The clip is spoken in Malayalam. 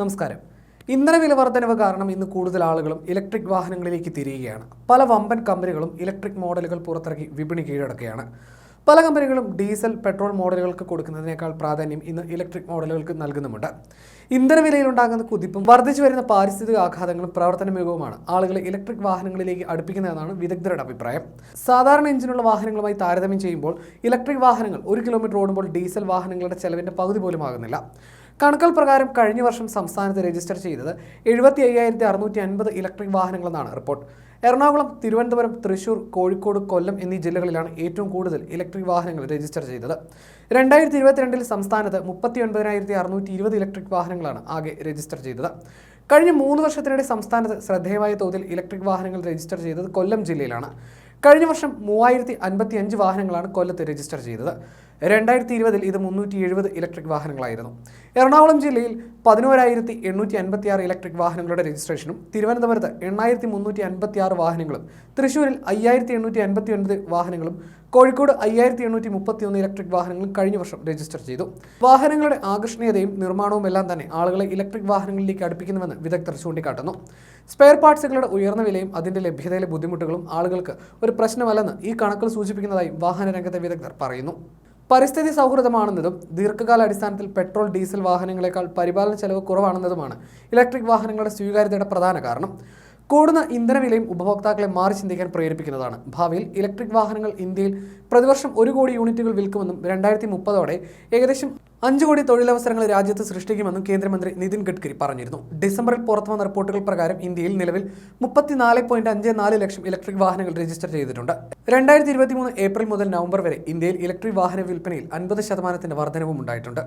നമസ്കാരം. ഇന്ധന വില വർധനവ് കാരണം ഇന്ന് കൂടുതൽ ആളുകളും ഇലക്ട്രിക് വാഹനങ്ങളിലേക്ക് തിരിയുകയാണ്. പല വമ്പൻ കമ്പനികളും ഇലക്ട്രിക് മോഡലുകൾ പുറത്തിറക്കി വിപണി കീഴടക്കുകയാണ്. പല കമ്പനികളും ഡീസൽ പെട്രോൾ മോഡലുകൾക്ക് കൊടുക്കുന്നതിനേക്കാൾ പ്രാധാന്യം ഇന്ന് ഇലക്ട്രിക് മോഡലുകൾക്ക് നൽകുന്നുമുണ്ട്. ഇന്ധനവിലയിലുണ്ടാകുന്ന കുതിപ്പും വർദ്ധിച്ചു വരുന്ന പാരിസ്ഥിതിക ആഘാതങ്ങളും പ്രവർത്തന മികവുമാണ് ആളുകളെ ഇലക്ട്രിക് വാഹനങ്ങളിലേക്ക് അടുപ്പിക്കുന്നതെന്നാണ് വിദഗ്ധരുടെ അഭിപ്രായം. സാധാരണ എഞ്ചിനുള്ള വാഹനങ്ങളുമായി താരതമ്യം ചെയ്യുമ്പോൾ ഇലക്ട്രിക് വാഹനങ്ങൾ ഒരു കിലോമീറ്റർ ഓടുമ്പോൾ ഡീസൽ വാഹനങ്ങളുടെ ചെലവിന്റെ പകുതി പോലും ആകുന്നില്ല. കണക്കുകൾ പ്രകാരം കഴിഞ്ഞ വർഷം സംസ്ഥാനത്ത് രജിസ്റ്റർ ചെയ്തത് എഴുപത്തി അയ്യായിരത്തി അറുന്നൂറ്റി അൻപത് ഇലക്ട്രിക് വാഹനങ്ങളെന്നാണ് റിപ്പോർട്ട്. എറണാകുളം തിരുവനന്തപുരം തൃശൂർ കോഴിക്കോട് കൊല്ലം എന്നീ ജില്ലകളിലാണ് ഏറ്റവും കൂടുതൽ ഇലക്ട്രിക് വാഹനങ്ങൾ രജിസ്റ്റർ ചെയ്തത്. രണ്ടായിരത്തി ഇരുപത്തിരണ്ടിൽ സംസ്ഥാനത്ത് മുപ്പത്തി ഒൻപതിനായിരത്തി അറുന്നൂറ്റി ഇരുപത് ഇലക്ട്രിക് വാഹനങ്ങളാണ് ആകെ രജിസ്റ്റർ ചെയ്തത്. കഴിഞ്ഞ മൂന്ന് വർഷത്തിനിടെ സംസ്ഥാനത്ത് ശ്രദ്ധേയമായ തോതിൽ ഇലക്ട്രിക് വാഹനങ്ങൾ രജിസ്റ്റർ ചെയ്തത് കൊല്ലം ജില്ലയിലാണ്. കഴിഞ്ഞ വർഷം മൂവായിരത്തി അൻപത്തി അഞ്ച് വാഹനങ്ങളാണ് കൊല്ലത്ത് രജിസ്റ്റർ ചെയ്തത്. രണ്ടായിരത്തി ഇരുപതിൽ ഇത് മുന്നൂറ്റി എഴുപത് ഇലക്ട്രിക് വാഹനങ്ങളായിരുന്നു. എറണാകുളം ജില്ലയിൽ പതിനോരായിരത്തി എണ്ണൂറ്റി അൻപത്തി ആറ് ഇലക്ട്രിക് വാഹനങ്ങളുടെ രജിസ്ട്രേഷനും തിരുവനന്തപുരത്ത് എണ്ണായിരത്തി മുന്നൂറ്റി അൻപത്തി ആറ് വാഹനങ്ങളും തൃശ്ശൂരിൽ അയ്യായിരത്തി എണ്ണൂറ്റി അൻപത്തി ഒൻപത് വാഹനങ്ങളും കോഴിക്കോട് അയ്യായിരത്തി എണ്ണൂറ്റി മുപ്പത്തി ഒന്ന് ഇലക്ട്രിക് വാഹനങ്ങളും കഴിഞ്ഞ വർഷം രജിസ്റ്റർ ചെയ്തു. വാഹനങ്ങളുടെ ആകർഷണീയതയും നിർമ്മാണവും എല്ലാം തന്നെ ആളുകളെ ഇലക്ട്രിക് വാഹനങ്ങളിലേക്ക് അടുപ്പിക്കുന്നുവെന്ന് വിദഗ്ധർ ചൂണ്ടിക്കാട്ടുന്നു. സ്പെയർ പാർട്സുകളുടെ ഉയർന്ന വിലയും അതിന്റെ ലഭ്യതയിലെ ബുദ്ധിമുട്ടുകളും ആളുകൾക്ക് ഒരു പ്രശ്നമല്ലെന്ന് ഈ കണക്കുകൾ സൂചിപ്പിക്കുന്നതായി വാഹനരംഗത്തെ വിദഗ്ധർ പറയുന്നു. പരിസ്ഥിതി സൗഹൃദമാണെന്നതും ദീർഘകാല അടിസ്ഥാനത്തിൽ പെട്രോൾ ഡീസൽ വാഹനങ്ങളെക്കാൾ പരിപാലന ചെലവ് കുറവാണെന്നതുമാണ് ഇലക്ട്രിക് വാഹനങ്ങളുടെ സ്വീകാര്യതയുടെ പ്രധാന കാരണം. കൂടുന്ന ഇന്ധനവിലയും ഉപഭോക്താക്കളെ മാറി ചിന്തിക്കാൻ പ്രേരിപ്പിക്കുന്നതാണ്. ഭാവിയിൽ ഇലക്ട്രിക് വാഹനങ്ങൾ ഇന്ത്യയിൽ പ്രതിവർഷം ഒരു കോടി യൂണിറ്റുകൾ വിൽക്കുമെന്നും രണ്ടായിരത്തി മുപ്പതോടെ ഏകദേശം അഞ്ച് കോടി തൊഴിലവസരങ്ങൾ രാജ്യത്ത് സൃഷ്ടിക്കുമെന്നും കേന്ദ്രമന്ത്രി നിതിൻ ഗഡ്കരി പറഞ്ഞിരുന്നു. ഡിസംബറിൽ പുറത്തു വന്ന റിപ്പോർട്ടുകൾ പ്രകാരം ഇന്ത്യയിൽ നിലവിൽ മുപ്പത്തിനാല് പോയിന്റ് അഞ്ച് നാല് ലക്ഷം ഇലക്ട്രിക് വാഹനങ്ങൾ രജിസ്റ്റർ ചെയ്തിട്ടുണ്ട്. രണ്ടായിരത്തി ഇരുപത്തി മൂന്ന് ഏപ്രിൽ മുതൽ നവംബർ വരെ ഇന്ത്യയിൽ ഇലക്ട്രിക് വാഹന വിൽപ്പനയിൽ അൻപത് ശതമാനത്തിന്റെ വർധനവും ഉണ്ടായിട്ടുണ്ട്.